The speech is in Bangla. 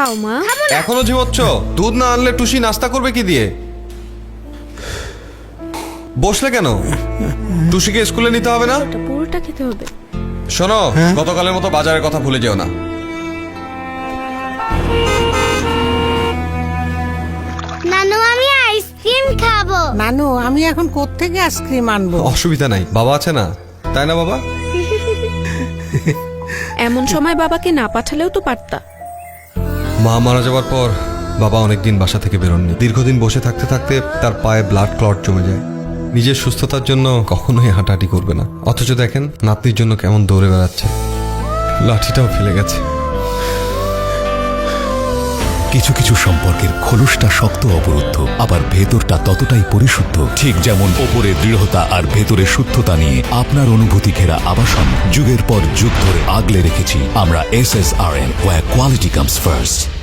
খাও মা। এখনও ঝিমোচ্ছ দুধ না আনলে টুসি নাস্তা করবে কি দিয়ে? বসলে কেন? টুসিকে স্কুলে নিতে হবে না? পুরোটা খেতে হবে। শোনো গতকালের মতো বাজারের কথা ভুলে যেও না। নানু আমি আইসক্রিম খাব। নানু আমি এখন কোত্থেকে আইসক্রিম আনব? অসুবিধা নাই বাবা আছে না? তাই না বাবা? এমন সময় বাবাকে না পাঠালেও তো পারতা। মা মারা যাওয়ার পর বাবা অনেকদিন বাসা থেকে বেরোননি। দীর্ঘদিন বসে থাকতে থাকতে তার পায়ে ব্লাড ক্লট জমে যায়। নিজের সুস্থতার জন্য কখনোই হাঁটাহাঁটি করবে না। অথচ দেখেন, নাতনির জন্য কেমন দৌড়ে বেড়াচ্ছে। লাঠিটাও ফেলে গেছে। কিছু কিছু সম্পর্কের খোলসটা শক্ত অবরুদ্ধ, আবার ভেতরটা ততটাই পরিশুদ্ধ। ঠিক যেমন ওপরে দৃঢ়তা আর ভেতরে শুদ্ধতা নিয়ে আপনার অনুভূতি ঘেরা আবাসন। যুগের পর যুগ ধরে আগলে রেখেছি। আমরা S S R N quality comes first